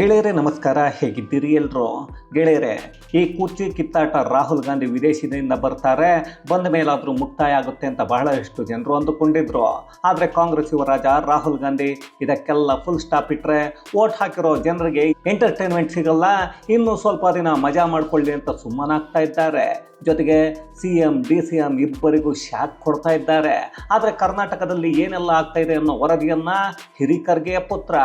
ಗೆಳೆಯರೇ, ನಮಸ್ಕಾರ. ಹೇಗಿದ್ದೀರಿ ಎಲ್ಲರೂ ಗೆಳೆಯರೇ, ಈ ಕುರ್ಚಿ ಕಿತ್ತಾಟ ರಾಹುಲ್ ಗಾಂಧಿ ವಿದೇಶದಿಂದ ಬರ್ತಾರೆ. ಬಂದ ಮೇಲಾದರೂ ಮುಕ್ತಾಯ ಆಗುತ್ತೆ ಅಂತ ಬಹಳಷ್ಟು ಜನರು ಅಂದುಕೊಂಡಿದ್ರು. ಆದರೆ ಕಾಂಗ್ರೆಸ್ ಯುವರಾಜ ರಾಹುಲ್ ಗಾಂಧಿ ಇದಕ್ಕೆಲ್ಲ ಫುಲ್ ಸ್ಟಾಪ್ ಇಟ್ಟರೆ ವೋಟ್ ಹಾಕಿರೋ ಜನರಿಗೆ ಎಂಟರ್ಟೈನ್ಮೆಂಟ್ ಸಿಗಲ್ಲ. ಇನ್ನೂ ಸ್ವಲ್ಪ ದಿನ ಮಜಾ ಮಾಡ್ಕೊಳ್ಳಿ ಅಂತ ಸುಮ್ಮನಾಗ್ತಾ ಇದ್ದಾರೆ. ಜೊತೆಗೆ C M, D C M ಇಬ್ಬರಿಗೂ ಶಾಕ್ ಕೊಡ್ತಾ ಇದ್ದಾರೆ. ಆದರೆ ಕರ್ನಾಟಕದಲ್ಲಿ ಏನೆಲ್ಲ ಆಗ್ತಾ ಇದೆ ಅನ್ನೋ ವರದಿಯನ್ನು ಹಿರಿಕರ್ಗೆಯ ಪುತ್ರ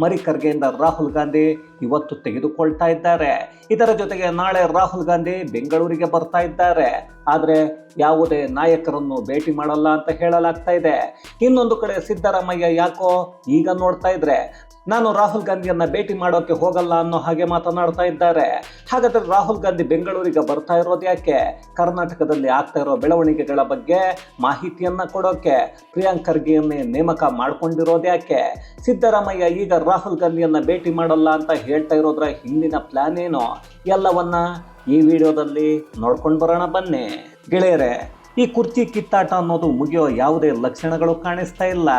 ಮರಿಕರ್ಗೆಯಿಂದ ರಾಹುಲ್ ಗಾಂಧಿ ಇವತ್ತು ತೆಗೆದುಕೊಳ್ತಾ ಇದ್ದಾರೆ. ಇದರ ಜೊತೆಗೆ ನಾಳೆ ರಾಹುಲ್ ಗಾಂಧಿ ಬೆಂಗಳೂರಿಗೆ ಬರ್ತಾ ಇದ್ದಾರೆ. ಆದರೆ ಯಾವುದೇ ನಾಯಕರನ್ನು ಭೇಟಿ ಮಾಡಲ್ಲ ಅಂತ ಹೇಳಲಾಗ್ತಾ ಇದೆ. ಇನ್ನೊಂದು ಕಡೆ ಸಿದ್ದರಾಮಯ್ಯ ಯಾಕೋ ಈಗ ನೋಡ್ತಾ ಇದ್ರೆ, ನಾನು ರಾಹುಲ್ ಗಾಂಧಿಯನ್ನ ಭೇಟಿ ಮಾಡೋಕೆ ಹೋಗಲ್ಲ ಅನ್ನೋ ಹಾಗೆ ಮಾತನಾಡ್ತಾ ಇದ್ದಾರೆ. ಹಾಗಾದ್ರೆ ರಾಹುಲ್ ಗಾಂಧಿ ಬೆಂಗಳೂರಿಗೆ ಬರ್ತಾ ಇರೋದು ಯಾಕೆ? ಕರ್ನಾಟಕದಲ್ಲಿ ಆಗ್ತಾ ಇರೋ ಬೆಳವಣಿಗೆಗಳ ಬಗ್ಗೆ ಮಾಹಿತಿಯನ್ನ ಕೊಡೋಕೆ, ಪ್ರಿಯಾಂಕ್ ಖರ್ಗೆಯನ್ನೇ ನೇಮಕ ಮಾಡ್ಕೊಂಡಿರೋದು ಯಾಕೆ? ಸಿದ್ದರಾಮಯ್ಯ ಈಗ ರಾಹುಲ್ ಗಾಂಧಿಯನ್ನು ಭೇಟಿ ಮಾಡಲ್ಲ ಅಂತ ಹೇಳ್ತಾ ಇರೋದ್ರ ಹಿಂದಿನ ಪ್ಲಾನ್ ಏನು? ಎಲ್ಲವನ್ನ ಈ ವಿಡಿಯೋದಲ್ಲಿ ನೋಡ್ಕೊಂಡು ಬರೋಣ ಬನ್ನಿ. ಗೆಳೆಯರೆ ಈ ಕುರ್ಚಿ ಕಿತ್ತಾಟ ಅನ್ನೋದು ಮುಗಿಯೋ ಯಾವುದೇ ಲಕ್ಷಣಗಳು ಕಾಣಿಸ್ತಾ ಇಲ್ಲ.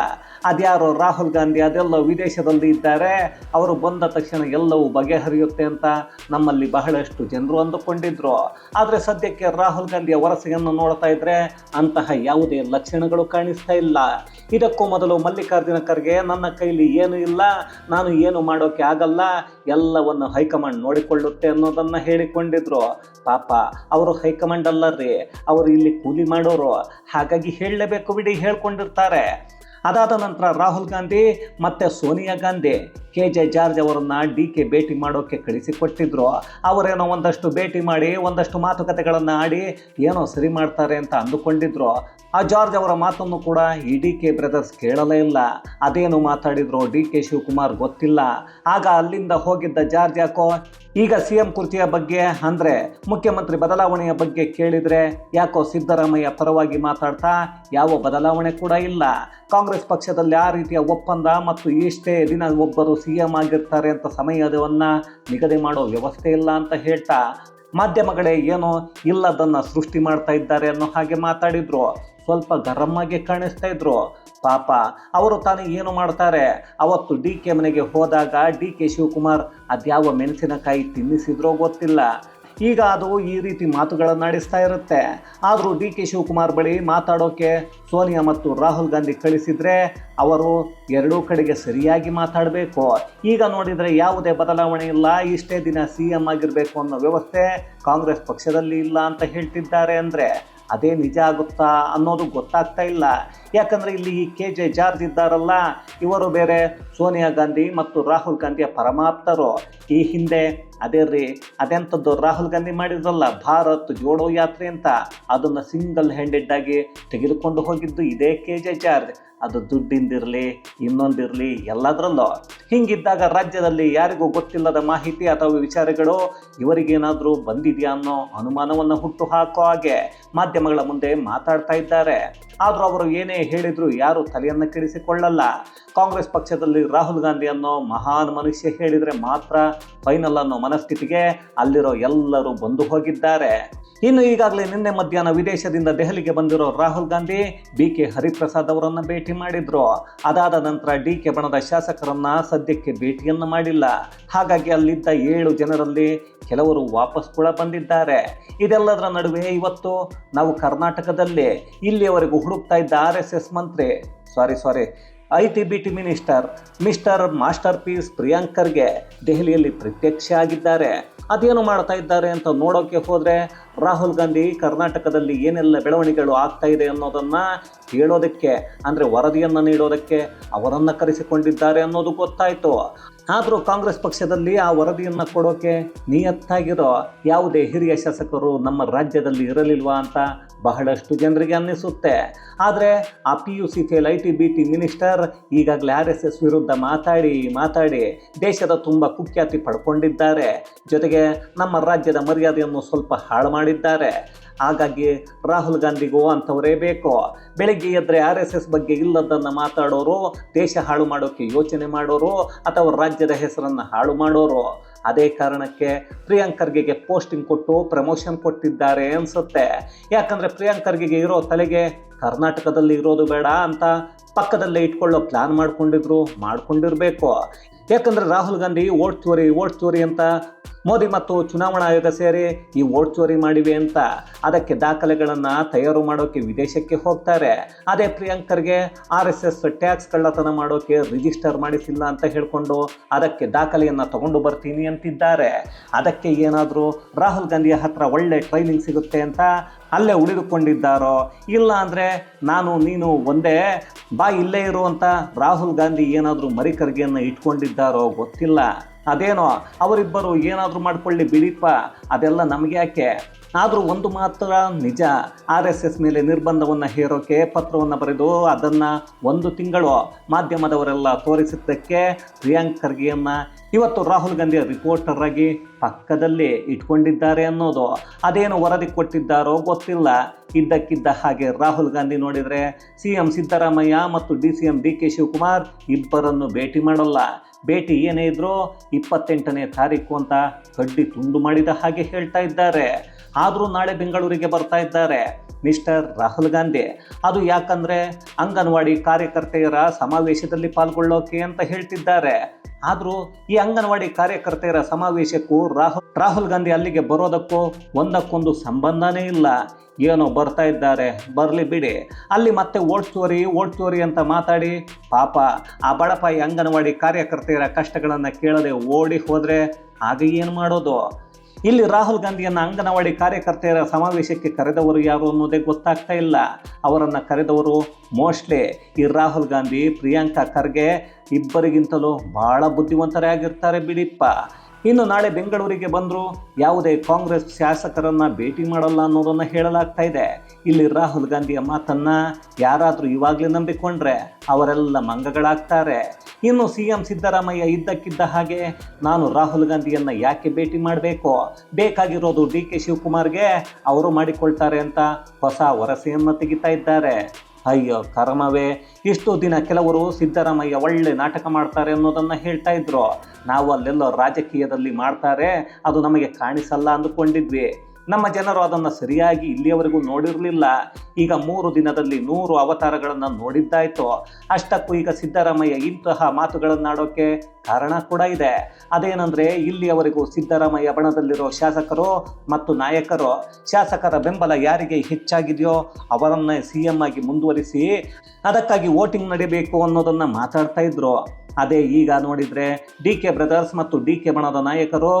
ಅದ್ಯಾರೋ ರಾಹುಲ್ ಗಾಂಧಿ ಅದೆಲ್ಲ ವಿದೇಶದಲ್ಲಿ ಇದ್ದಾರೆ. ಅವರು ಬಂದ ತಕ್ಷಣ ಎಲ್ಲವೂ ಬಗೆಹರಿಯುತ್ತೆ ಅಂತ ನಮ್ಮಲ್ಲಿ ಬಹಳಷ್ಟು ಜನರು ಅಂದುಕೊಂಡಿದ್ರು. ಆದರೆ ಸದ್ಯಕ್ಕೆ ರಾಹುಲ್ ಗಾಂಧಿಯ ವರಸೆಯನ್ನು ನೋಡ್ತಾ ಇದ್ರೆ ಅಂತಹ ಯಾವುದೇ ಲಕ್ಷಣಗಳು ಕಾಣಿಸ್ತಾ ಇಲ್ಲ. ಇದಕ್ಕೂ ಮೊದಲು ಮಲ್ಲಿಕಾರ್ಜುನ ಖರ್ಗೆ ನನ್ನ ಕೈಲಿ ಏನೂ ಇಲ್ಲ, ನಾನು ಏನು ಮಾಡೋಕೆ ಆಗಲ್ಲ, ಎಲ್ಲವನ್ನು ಹೈಕಮಾಂಡ್ ನೋಡಿಕೊಳ್ಳುತ್ತೆ ಅನ್ನೋದನ್ನು ಹೇಳಿಕೊಂಡಿದ್ರು. ಪಾಪ, ಅವರು ಹೈಕಮಾಂಡ್ ಅಲ್ಲರಿ ಅವರು ಇಲ್ಲಿ ಕೂಲಿ ಮಾಡೋರು ಹಾಗಾಗಿ ಹೇಳಲೇಬೇಕು ಬಿಡಿ ಹೇಳ್ಕೊಂಡಿರ್ತಾರೆ. ಅದಾದ ನಂತರ ರಾಹುಲ್ ಗಾಂಧಿ ಮತ್ತು ಸೋನಿಯಾ ಗಾಂಧಿ. ಕೆ ಜೆ ಜಾರ್ಜ್ ಅವರನ್ನ ಡಿ ಕೆ ಭೇಟಿ ಮಾಡೋಕ್ಕೆ ಕಳಿಸಿಕೊಟ್ಟಿದ್ರು. ಅವರೇನೋ ಒಂದಷ್ಟು ಭೇಟಿ ಮಾಡಿ, ಒಂದಷ್ಟು ಮಾತುಕತೆಗಳನ್ನು ಆಡಿ ಏನೋ ಸರಿ ಮಾಡ್ತಾರೆ ಅಂತ ಅಂದುಕೊಂಡಿದ್ರು. ಆ ಜಾರ್ಜ್ ಅವರ ಮಾತನ್ನು ಕೂಡ ಈ ಡಿ ಕೆ ಬ್ರದರ್ಸ್ ಕೇಳಲೇ ಇಲ್ಲ. ಅದೇನು ಮಾತಾಡಿದ್ರು ಡಿ ಕೆ ಶಿವಕುಮಾರ್ ಗೊತ್ತಿಲ್ಲ. ಆಗ ಅಲ್ಲಿಂದ ಹೋಗಿದ್ದ ಜಾರ್ಜ್ ಯಾಕೋ, ಈಗ ಸಿ ಎಂ ಕುರ್ಚಿಯ ಬಗ್ಗೆ ಅಂದರೆ ಮುಖ್ಯಮಂತ್ರಿ ಬದಲಾವಣೆಯ ಬಗ್ಗೆ ಕೇಳಿದರೆ ಯಾಕೋ ಸಿದ್ದರಾಮಯ್ಯ ಪರವಾಗಿ ಮಾತಾಡ್ತಾ, ಯಾವ ಬದಲಾವಣೆ ಕೂಡ ಇಲ್ಲ. ಕಾಂಗ್ರೆಸ್ ಪಕ್ಷದಲ್ಲಿ ಆ ರೀತಿಯ ಒಪ್ಪಂದ ಮತ್ತು ಇಷ್ಟೇ ದಿನ ಒಬ್ಬರು ಸಿ ಎಂ ಆಗಿರ್ತಾರೆ ಅಂತ ಸಮಯವನ್ನು ನಿಗದಿ ಮಾಡೋ ವ್ಯವಸ್ಥೆ ಇಲ್ಲ ಅಂತ ಹೇಳ್ತಾ ಮಾಧ್ಯಮಗಳೇ ಏನೋ ಇಲ್ಲದನ್ನು ಸೃಷ್ಟಿ ಮಾಡ್ತಾ ಇದ್ದಾರೆ ಅನ್ನೋ ಹಾಗೆ ಮಾತಾಡಿದ್ರು. ಸ್ವಲ್ಪ ಗರಮ್ಮಾಗಿ ಕಾಣಿಸ್ತಾ ಇದ್ರು. ಪಾಪ, ಅವರು ತಾನು ಏನು ಮಾಡ್ತಾರೆ? ಅವತ್ತು ಡಿ ಕೆ ಮನೆಗೆ ಹೋದಾಗ ಡಿ ಕೆ ಶಿವಕುಮಾರ್ ಅದ್ಯಾವ ಮೆಣಸಿನಕಾಯಿ ತಿನ್ನಿಸಿದ್ರೋ ಗೊತ್ತಿಲ್ಲ. ಈಗ ಅದು ಈ ರೀತಿ ಮಾತುಗಳನ್ನಾಡಿಸ್ತಾ ಇರುತ್ತೆ. ಆದರೂ ಡಿ ಕೆ ಶಿವಕುಮಾರ್ ಬಳಿ ಮಾತಾಡೋಕೆ ಸೋನಿಯಾ ಮತ್ತು ರಾಹುಲ್ ಗಾಂಧಿ ಕಳಿಸಿದರೆ ಅವರು ಎರಡೂ ಕಡೆಗೆ ಸರಿಯಾಗಿ ಮಾತಾಡಬೇಕು. ಈಗ ನೋಡಿದರೆ ಯಾವುದೇ ಬದಲಾವಣೆ ಇಲ್ಲ. ಇಷ್ಟೇ ದಿನ ಸಿ ಎಂ ಆಗಿರಬೇಕು ಅನ್ನೋ ವ್ಯವಸ್ಥೆ ಕಾಂಗ್ರೆಸ್ ಪಕ್ಷದಲ್ಲಿ ಇಲ್ಲ ಅಂತ ಹೇಳ್ತಿದ್ದಾರೆ ಅಂದರೆ ಅದೇ ನಿಜ ಆಗುತ್ತಾ ಅನ್ನೋದು ಗೊತ್ತಾಗ್ತಾ ಇಲ್ಲ. ಯಾಕಂದರೆ ಇಲ್ಲಿ ಈ ಕೆ ಜೆ ಜಾರ್ಜ್ ಇದ್ದಾರಲ್ಲ, ಇವರು ಬೇರೆ ಸೋನಿಯಾ ಗಾಂಧಿ ಮತ್ತು ರಾಹುಲ್ ಗಾಂಧಿಯ ಪರಮಾಪ್ತರು. ಈ ಹಿಂದೆ ಅದೇ ರೀ, ಅದೆಂಥದ್ದು ರಾಹುಲ್ ಗಾಂಧಿ ಮಾಡಿದ್ರಲ್ಲ, ಭಾರತ್ ಜೋಡೋ ಯಾತ್ರೆ ಅಂತ. ಅದನ್ನು ಸಿಂಗಲ್ ಹ್ಯಾಂಡೆಡ್ ಆಗಿ ತೆಗೆದುಕೊಂಡು ಹೋಗಿದ್ದು ಇದೇ ಕೆ ಜೆ ಜಾರ್ಜ್. ಅದು ದುಡ್ಡಿಂದಿರಲಿ, ಇನ್ನೊಂದಿರಲಿ, ಎಲ್ಲದರಲ್ಲೂ. ಹಿಂಗಿದ್ದಾಗ ರಾಜ್ಯದಲ್ಲಿ ಯಾರಿಗೂ ಗೊತ್ತಿಲ್ಲದ ಮಾಹಿತಿ ಅಥವಾ ವಿಚಾರಗಳು ಇವರಿಗೇನಾದರೂ ಬಂದಿದೆಯಾ ಅನ್ನೋ ಅನುಮಾನವನ್ನು ಹುಟ್ಟು ಹಾಕೋ ಹಾಗೆ ಮಾಧ್ಯಮಗಳ ಮುಂದೆ ಮಾತಾಡ್ತಾ ಇದ್ದಾರೆ. ಆದರೂ ಅವರು ಏನೇ ಹೇಳಿದ್ರು ಯಾರು ತಲೆಯನ್ನು ಕೆಡಿಸಿಕೊಳ್ಳಲ್ಲ. ಕಾಂಗ್ರೆಸ್ ಪಕ್ಷದಲ್ಲಿ ರಾಹುಲ್ ಗಾಂಧಿ ಅನ್ನೋ ಮಹಾನ್ ಮನುಷ್ಯ ಹೇಳಿದರೆ ಮಾತ್ರ ಫೈನಲ್ ಅನ್ನೋ ಮನಸ್ಥಿತಿಗೆ ಅಲ್ಲಿರೋ ಎಲ್ಲರೂ ಬಂದು ಹೋಗಿದ್ದಾರೆ. ಇನ್ನು ಈಗಾಗಲೇ ನಿನ್ನೆ ಮಧ್ಯಾಹ್ನ ವಿದೇಶದಿಂದ ದೆಹಲಿಗೆ ಬಂದಿರೋ ರಾಹುಲ್ ಗಾಂಧಿ ಬಿ ಕೆ ಹರಿಪ್ರಸಾದ್ ಅವರನ್ನು ಭೇಟಿ ಮಾಡಿದ್ರು. ಅದಾದ ನಂತರ ಡಿ ಕೆ ಬಣದ ಶಾಸಕರನ್ನ ಸದ್ಯಕ್ಕೆ ಭೇಟಿಯನ್ನು ಮಾಡಿಲ್ಲ. ಹಾಗಾಗಿ ಅಲ್ಲಿದ್ದ ಏಳು ಜನರಲ್ಲಿ ಕೆಲವರು ವಾಪಸ್ ಕೂಡ ಬಂದಿದ್ದಾರೆ. ಇದೆಲ್ಲದರ ನಡುವೆ ಇವತ್ತು ನಾವು ಕರ್ನಾಟಕದಲ್ಲಿ ಇಲ್ಲಿಯವರೆಗೂ ಹುಡುಕ್ತಾ ಇದ್ದ R S S Mantri sorry sorry I T B T minister, mister masterpiece ಪ್ರಿಯಾಂಕರ್ಗೆ ದೆಹಲಿಯಲ್ಲಿ ಪ್ರತ್ಯಕ್ಷ ಆಗಿದ್ದಾರೆ. ಅದೇನು ಮಾಡ್ತಾ ಇದ್ದಾರೆ ಅಂತ ನೋಡೋಕೆ ಹೋದರೆ ರಾಹುಲ್ ಗಾಂಧಿ ಕರ್ನಾಟಕದಲ್ಲಿ ಏನೆಲ್ಲ ಬೆಳವಣಿಗೆಗಳು ಆಗ್ತಾ ಇದೆ ಅನ್ನೋದನ್ನು ಹೇಳೋದಕ್ಕೆ, ಅಂದರೆ ವರದಿಯನ್ನು ನೀಡೋದಕ್ಕೆ ಅವರನ್ನು ಕರೆಸಿಕೊಂಡಿದ್ದಾರೆ ಅನ್ನೋದು ಗೊತ್ತಾಯಿತು. ಆದರೂ ಕಾಂಗ್ರೆಸ್ ಪಕ್ಷದಲ್ಲಿ ಆ ವರದಿಯನ್ನು ಕೊಡೋಕೆ ನಿಯತ್ತಾಗಿರೋ ಯಾವುದೇ ಹಿರಿಯ ಶಾಸಕರು ನಮ್ಮ ರಾಜ್ಯದಲ್ಲಿ ಇರಲಿಲ್ವಾ ಅಂತ ಬಹಳಷ್ಟು ಜನರಿಗೆ ಅನ್ನಿಸುತ್ತೆ. ಆದರೆ ಆ P U C fail I T B T minister ಈಗಾಗಲೇ ಆರ್ ಎಸ್ ಎಸ್ ವಿರುದ್ಧ ಮಾತಾಡಿ ಮಾತಾಡಿ ದೇಶದ ತುಂಬ ಕುಖ್ಯಾತಿ ಪಡ್ಕೊಂಡಿದ್ದಾರೆ. ಜೊತೆಗೆ ನಮ್ಮ ರಾಜ್ಯದ ಮರ್ಯಾದೆಯನ್ನು ಸ್ವಲ್ಪ ಹಾಳು ಮಾಡಿದ್ದಾರೆ. ಹಾಗಾಗಿ ರಾಹುಲ್ ಗಾಂಧಿಗೂ ಅಂಥವರೇ ಬೇಕು. ಬೆಳಿಗ್ಗೆ ಎದ್ರೆ ಆರ್ ಎಸ್ ಎಸ್ ಬಗ್ಗೆ ಇಲ್ಲದನ್ನು ಮಾತಾಡೋರು, ದೇಶ ಹಾಳು ಮಾಡೋಕ್ಕೆ ಯೋಚನೆ ಮಾಡೋರು, ಅಥವಾ ರಾಜ್ಯದ ಹೆಸರನ್ನು ಹಾಳು ಮಾಡೋರು. ಅದೇ ಕಾರಣಕ್ಕೆ ಪ್ರಿಯಾಂಕರ್ಗೆ ಪೋಸ್ಟಿಂಗ್ ಕೊಟ್ಟು ಪ್ರಮೋಷನ್ ಕೊಟ್ಟಿದ್ದಾರೆ ಅನಿಸುತ್ತೆ. ಯಾಕಂದರೆ ಪ್ರಿಯಾಂಕ್ ಖರ್ಗೆಗೆ ಇರೋ ತಲೆಗೆ ಕರ್ನಾಟಕದಲ್ಲಿ ಇರೋದು ಬೇಡ ಅಂತ ಪಕ್ಕದಲ್ಲೇ ಇಟ್ಕೊಳ್ಳೋ ಪ್ಲ್ಯಾನ್ ಮಾಡ್ಕೊಂಡಿದ್ರು, ಮಾಡ್ಕೊಂಡಿರಬೇಕು. ಯಾಕಂದ್ರೆ ರಾಹುಲ್ ಗಾಂಧಿ ಓಟ್ ಚೋರಿ ಓಟ್ ಚೋರಿ ಅಂತ ಮೋದಿ ಮತ್ತು ಚುನಾವಣಾ ಆಯೋಗ ಸೇರಿ ಈ ಓಟ್ ಚೋರಿ ಮಾಡಿವೆ ಅಂತ ಅದಕ್ಕೆ ದಾಖಲೆಗಳನ್ನು ತಯಾರು ಮಾಡೋಕೆ ವಿದೇಶಕ್ಕೆ ಹೋಗ್ತಾರೆ. ಅದೇ ಪ್ರಿಯಾಂಕರ್ಗೆ ಆರ್ ಎಸ್ ಎಸ್ ಟ್ಯಾಕ್ಸ್ ಕಳ್ಳತನ ಮಾಡೋಕೆ ರಿಜಿಸ್ಟರ್ ಮಾಡಿಸಿಲ್ಲ ಅಂತ ಹೇಳಿಕೊಂಡು ಅದಕ್ಕೆ ದಾಖಲೆಯನ್ನು ತಗೊಂಡು ಬರ್ತೀನಿ ಅಂತಿದ್ದಾರೆ. ಅದಕ್ಕೆ ಏನಾದರೂ ರಾಹುಲ್ ಗಾಂಧಿಯ ಹತ್ರ ಒಳ್ಳೆ ಟ್ರೈನಿಂಗ್ ಸಿಗುತ್ತೆ ಅಂತ ಅಲ್ಲೇ ಉಳಿದುಕೊಂಡಿದ್ದಾರೋ? ಇಲ್ಲ ಅಂದರೆ ನಾನು ನೀನು ಒಂದೇ ಬಾ ಇಲ್ಲೇ ಇರುವಂಥ ರಾಹುಲ್ ಗಾಂಧಿ ಏನಾದರೂ ಮರಿಕರ್ಗೆಯನ್ನು ಇಟ್ಕೊಂಡಿದ್ದಾರೋ ಗೊತ್ತಿಲ್ಲ. ಅದೇನೋ, ಅವರಿಬ್ಬರು ಏನಾದರೂ ಮಾಡ್ಕೊಳ್ಳಿ ಬಿಡಿಪ್ಪ, ಅದೆಲ್ಲ ನಮಗೆ ಯಾಕೆ? ಆದರೂ ಒಂದು ಮಾತ್ರ ನಿಜ, ಆರ್ ಎಸ್ ಎಸ್ ಮೇಲೆ ನಿರ್ಬಂಧವನ್ನು ಹೇರೋಕೆ ಪತ್ರವನ್ನು ಬರೆದು ಅದನ್ನು ಒಂದು ತಿಂಗಳು ಮಾಧ್ಯಮದವರೆಲ್ಲ ತೋರಿಸಿದ್ದಕ್ಕೆ ಪ್ರಿಯಾಂಕ್ ಖರ್ಗೆಯನ್ನು ಇವತ್ತು ರಾಹುಲ್ ಗಾಂಧಿ ರಿಪೋರ್ಟರ್ ಆಗಿ ಪಕ್ಕದಲ್ಲಿ ಇಟ್ಕೊಂಡಿದ್ದಾರೆ ಅನ್ನೋದು ಅದೇನು ವರದಿ ಕೊಟ್ಟಿದ್ದಾರೋ ಗೊತ್ತಿಲ್ಲ. ಇದ್ದಕ್ಕಿದ್ದ ಹಾಗೆ ರಾಹುಲ್ ಗಾಂಧಿ ನೋಡಿದರೆ ಸಿ ಎಂ ಸಿದ್ದರಾಮಯ್ಯ ಮತ್ತು D C M D K Shivakumar ಇಬ್ಬರನ್ನು ಭೇಟಿ ಮಾಡಲ್ಲ. ಭೇಟಿ ಏನೇ ಇದ್ರೂ ಇಪ್ಪತ್ತೆಂಟನೇ ತಾರೀಕು ಅಂತ ಕಡ್ಡಿ ತುಂಡು ಮಾಡಿದ ಹಾಗೆ ಹೇಳ್ತಾ ಇದ್ದಾರೆ. ಆದರೂ ನಾಳೆ ಬೆಂಗಳೂರಿಗೆ ಬರ್ತಾ ಇದ್ದಾರೆ ಮಿಸ್ಟರ್ ರಾಹುಲ್ ಗಾಂಧಿ. ಅದು ಯಾಕಂದರೆ ಅಂಗನವಾಡಿ ಕಾರ್ಯಕರ್ತೆಯರ ಸಮಾವೇಶದಲ್ಲಿ ಪಾಲ್ಗೊಳ್ಳೋಕೆ ಅಂತ ಹೇಳ್ತಿದ್ದಾರೆ. ಆದರೂ ಈ ಅಂಗನವಾಡಿ ಕಾರ್ಯಕರ್ತೆಯರ ಸಮಾವೇಶಕ್ಕೂ ರಾಹುಲ್ ರಾಹುಲ್ ಗಾಂಧಿ ಅಲ್ಲಿಗೆ ಬರೋದಕ್ಕೂ ಒಂದಕ್ಕೊಂದು ಸಂಬಂಧನೇ ಇಲ್ಲ. ಏನೋ ಬರ್ತಾ ಇದ್ದಾರೆ, ಬರಲಿ ಬಿಡಿ. ಅಲ್ಲಿ ಮತ್ತೆ ಓಟ್ ಚೋರಿ ಓಟ್ ಚೋರಿ ಅಂತ ಮಾತಾಡಿ ಪಾಪ ಆ ಬಡಪಾಯಿ ಅಂಗನವಾಡಿ ಕಾರ್ಯಕರ್ತೆಯರ ಕಷ್ಟಗಳನ್ನು ಕೇಳದೆ ಓಡಿ ಹೋದರೆ ಆಗ ಏನು ಮಾಡೋದು? ಇಲ್ಲಿ ರಾಹುಲ್ ಗಾಂಧಿಯನ್ನು ಅಂಗನವಾಡಿ ಕಾರ್ಯಕರ್ತೆಯರ ಸಮಾವೇಶಕ್ಕೆ ಕರೆದವರು ಯಾರು ಅನ್ನೋದೇ ಗೊತ್ತಾಗ್ತಾ ಇಲ್ಲ. ಅವರನ್ನು ಕರೆದವರು ಮೋಸ್ಟ್ಲಿ ಈ ರಾಹುಲ್ ಗಾಂಧಿ, ಪ್ರಿಯಾಂಕಾ ಖರ್ಗೆ ಇಬ್ಬರಿಗಿಂತಲೂ ಭಾಳ ಬುದ್ಧಿವಂತರೇ ಆಗಿರ್ತಾರೆ ಬಿಡಿಪ್ಪ. ಇನ್ನು ನಾಳೆ ಬೆಂಗಳೂರಿಗೆ ಬಂದರೂ ಯಾವುದೇ ಕಾಂಗ್ರೆಸ್ ಶಾಸಕರನ್ನು ಭೇಟಿ ಮಾಡಲ್ಲ ಅನ್ನೋದನ್ನು ಹೇಳಲಾಗ್ತಾ ಇದೆ. ಇಲ್ಲಿ ರಾಹುಲ್ ಗಾಂಧಿಯ ಮಾತನ್ನು ಯಾರಾದರೂ ಇವಾಗಲೇ ನಂಬಿಕೊಂಡ್ರೆ ಅವರೆಲ್ಲ ಮಂಗಗಳಾಗ್ತಾರೆ. ಇನ್ನು ಸಿ ಎಂ ಸಿದ್ದರಾಮಯ್ಯ ಇದ್ದಕ್ಕಿದ್ದ ಹಾಗೆ ನಾನು ರಾಹುಲ್ ಗಾಂಧಿಯನ್ನು ಯಾಕೆ ಭೇಟಿ ಮಾಡಬೇಕು? ಬೇಕಾಗಿರೋದು ಡಿ ಕೆ ಶಿವಕುಮಾರ್ಗೆ ಅವರು ಮಾಡಿಕೊಳ್ತಾರೆ ಅಂತ ಹೊಸ ವರಸೆಯನ್ನು ತೆಗಿತಾ ಇದ್ದಾರೆ. ಅಯ್ಯೋ, ಕರ್ಮವೇ. ಇಷ್ಟು ದಿನ ಕೆಲವರು ಸಿದ್ದರಾಮಯ್ಯ ಒಳ್ಳೆ ನಾಟಕ ಮಾಡ್ತಾರೆ ಅನ್ನೋದನ್ನು ಹೇಳ್ತಾ ಇದ್ರು. ನಾವು ಅಲ್ಲೆಲ್ಲೋ ರಾಜಕೀಯದಲ್ಲಿ ಮಾಡ್ತಾರೆ, ಅದು ನಮಗೆ ಕಾಣಿಸಲ್ಲ ಅಂದುಕೊಂಡಿದ್ವಿ. ನಮ್ಮ ಜನರು ಅದನ್ನು ಸರಿಯಾಗಿ ಇಲ್ಲಿಯವರೆಗೂ ನೋಡಿರಲಿಲ್ಲ. ಈಗ ಮೂರು ದಿನದಲ್ಲಿ ನೂರು ಅವತಾರಗಳನ್ನು ನೋಡಿದ್ದಾಯ್ತು. ಅಷ್ಟಕ್ಕೂ ಈಗ ಸಿದ್ದರಾಮಯ್ಯ ಇಂತಹ ಮಾತುಗಳನ್ನಾಡೋಕ್ಕೆ ಕಾರಣ ಕೂಡ ಇದೆ. ಅದೇನೆಂದರೆ ಇಲ್ಲಿಯವರೆಗೂ ಸಿದ್ದರಾಮಯ್ಯ ಬಣದಲ್ಲಿರೋ ಶಾಸಕರು ಮತ್ತು ನಾಯಕರು ಶಾಸಕರ ಬೆಂಬಲ ಯಾರಿಗೆ ಹೆಚ್ಚಾಗಿದೆಯೋ ಅವರನ್ನೇ ಸಿ ಎಂ ಆಗಿ ಮುಂದುವರಿಸಿ ಅದಕ್ಕಾಗಿ ವೋಟಿಂಗ್ ನಡೀಬೇಕು ಅನ್ನೋದನ್ನು ಮಾತಾಡ್ತಾ ಇದ್ರು. ಅದೇ ಈಗ ನೋಡಿದರೆ ಡಿ ಕೆ ಬ್ರದರ್ಸ್ ಮತ್ತು ಡಿ ಕೆ ಬಣದ ನಾಯಕರು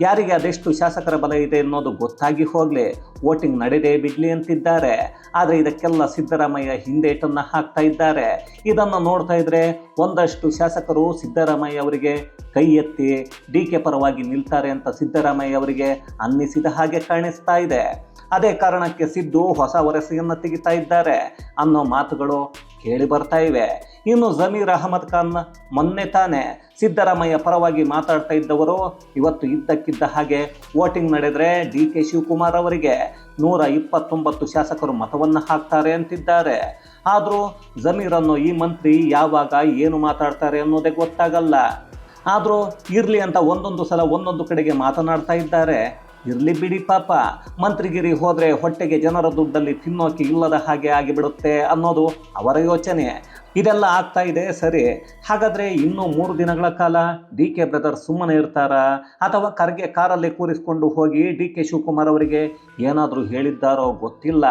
ಯಾರಿಗೆ ಅದೆಷ್ಟು ಶಾಸಕರ ಬಲ ಇದೆ ಅನ್ನೋದು ಗೊತ್ತಾಗಿ ಹೋಗಲಿ ವೋಟಿಂಗ್ ನಡೆದೇ ಬಿಡಲಿ ಅಂತಿದ್ದಾರೆ. ಆದರೆ ಇದಕ್ಕೆಲ್ಲ ಸಿದ್ದರಾಮಯ್ಯ ಹಿಂದೇಟನ್ನು ಹಾಕ್ತಾ ಇದ್ದಾರೆ. ಇದನ್ನು ನೋಡ್ತಾ ಇದ್ರೆ ಒಂದಷ್ಟು ಶಾಸಕರು ಸಿದ್ದರಾಮಯ್ಯ ಅವರಿಗೆ ಕೈ ಎತ್ತಿ ಡಿ ಕೆ ಪರವಾಗಿ ನಿಲ್ತಾರೆ ಅಂತ ಸಿದ್ದರಾಮಯ್ಯ ಅವರಿಗೆ ಅನ್ನಿಸಿದ ಹಾಗೆ ಕಾಣಿಸ್ತಾ ಇದೆ. ಅದೇ ಕಾರಣಕ್ಕೆ ಸಿದ್ದು ಹೊಸ ವರಸೆಯನ್ನು ತೆಗಿತಾ ಇದ್ದಾರೆ. ಅನ್ನೋ ಮಾತುಗಳು ಕೇಳಿ ಬರ್ತಾ ಇವೆ. ಇನ್ನು ಜಮೀರ್ ಅಹಮದ್ ಖಾನ್ ಮೊನ್ನೆ ತಾನೇ ಸಿದ್ದರಾಮಯ್ಯ ಪರವಾಗಿ ಮಾತಾಡ್ತಾ ಇದ್ದವರು ಇವತ್ತು ಇದ್ದಕ್ಕಿದ್ದ ಹಾಗೆ ವೋಟಿಂಗ್ ನಡೆದರೆ ಡಿ ಕೆ ಶಿವಕುಮಾರ್ ಅವರಿಗೆ ನೂರ ಇಪ್ಪತ್ತೊಂಬತ್ತು ಶಾಸಕರು ಮತವನ್ನು ಹಾಕ್ತಾರೆ ಅಂತಿದ್ದಾರೆ. ಆದರೂ ಜಮೀರ್ ಈ ಮಂತ್ರಿ ಯಾವಾಗ ಏನು ಮಾತಾಡ್ತಾರೆ ಅನ್ನೋದೇ ಗೊತ್ತಾಗಲ್ಲ. ಆದರೂ ಇರಲಿ ಅಂತ ಒಂದೊಂದು ಸಲ ಒಂದೊಂದು ಕಡೆಗೆ ಮಾತನಾಡ್ತಾ ಇದ್ದಾರೆ. ಇರಲಿ ಬಿಡಿ ಪಾಪ. ಮಂತ್ರಿಗಿರಿ ಹೋದರೆ ಹೊಟ್ಟೆಗೆ ಜನರ ದುಡ್ಡಲ್ಲಿ ತಿನ್ನೋಕೆ ಇಲ್ಲದ ಹಾಗೆ ಆಗಿಬಿಡುತ್ತೆ ಅನ್ನೋದು ಅವರ ಯೋಚನೆ. ಇದೆಲ್ಲ ಆಗ್ತಾ ಇದೆ, ಸರಿ. ಹಾಗಾದರೆ ಇನ್ನೂ ಮೂರು ದಿನಗಳ ಕಾಲ ಡಿ ಕೆ ಬ್ರದರ್ ಸುಮ್ಮನೆ ಇರ್ತಾರಾ? ಅಥವಾ ಕರ್ಗೆ ಕಾರಲ್ಲಿ ಕೂರಿಸ್ಕೊಂಡು ಹೋಗಿ ಡಿ ಕೆ ಶಿವಕುಮಾರ್ ಅವರಿಗೆ ಏನಾದರೂ ಹೇಳಿದ್ದಾರೋ ಗೊತ್ತಿಲ್ಲ.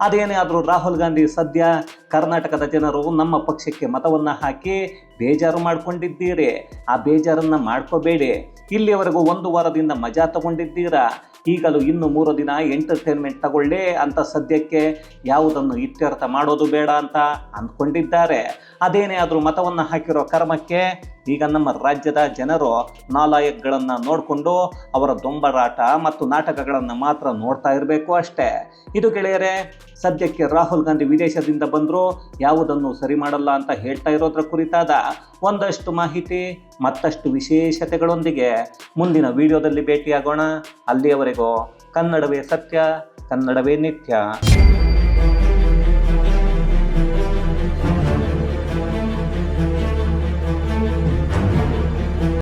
ಅದೇನೇ ರಾಹುಲ್ ಗಾಂಧಿ ಸದ್ಯ ಕರ್ನಾಟಕದ ಜನರು ನಮ್ಮ ಪಕ್ಷಕ್ಕೆ ಮತವನ್ನು ಹಾಕಿ ಬೇಜಾರು ಮಾಡ್ಕೊಂಡಿದ್ದೀರಿ. ಆ ಬೇಜಾರನ್ನು ಮಾಡ್ಕೋಬೇಡಿ. ಇಲ್ಲಿಯವರೆಗೂ ಒಂದು ವಾರದಿಂದ ಮಜಾ ತಗೊಂಡಿದ್ದೀರಾ? ಈಗಲೂ ಇನ್ನು ಮೂರು ದಿನ ಎಂಟರ್ಟೈನ್ಮೆಂಟ್ ತಗೊಳ್ಳಿ ಅಂತ ಸದ್ಯಕ್ಕೆ ಯಾವುದನ್ನು ಇತ್ಯರ್ಥ ಮಾಡೋದು ಬೇಡ ಅಂತ ಅಂದ್ಕೊಂಡಿದ್ದಾರೆ. ಅದೇನೇ ಆದರೂ ಮತವನ್ನು ಹಾಕಿರೋ ಕರ್ಮಕ್ಕೆ ಈಗ ನಮ್ಮ ರಾಜ್ಯದ ಜನರು ನಾಲಾಯಕ್ಗಳನ್ನು ನೋಡಿಕೊಂಡು ಅವರ ದೊಂಬರಾಟ ಮತ್ತು ನಾಟಕಗಳನ್ನು ಮಾತ್ರ ನೋಡ್ತಾ ಇರಬೇಕು ಅಷ್ಟೇ. ಇದು ಗೆಳೆಯರೆ, ಸದ್ಯಕ್ಕೆ ರಾಹುಲ್ ಗಾಂಧಿ ವಿದೇಶದಿಂದ ಬಂದರೂ ಯಾವುದನ್ನು ಸರಿ ಮಾಡಲ್ಲ ಅಂತ ಹೇಳ್ತಾ ಇರೋದ್ರ ಕುರಿತಾದ ಒಂದಷ್ಟು ಮಾಹಿತಿ, ಮತ್ತಷ್ಟು ವಿಶೇಷತೆಗಳೊಂದಿಗೆ ಮುಂದಿನ ವಿಡಿಯೋದಲ್ಲಿ ಭೇಟಿಯಾಗೋಣ. ಅಲ್ಲಿಯವರೆಗೂ ಕನ್ನಡವೇ ಸತ್ಯ, ಕನ್ನಡವೇ ನಿತ್ಯ.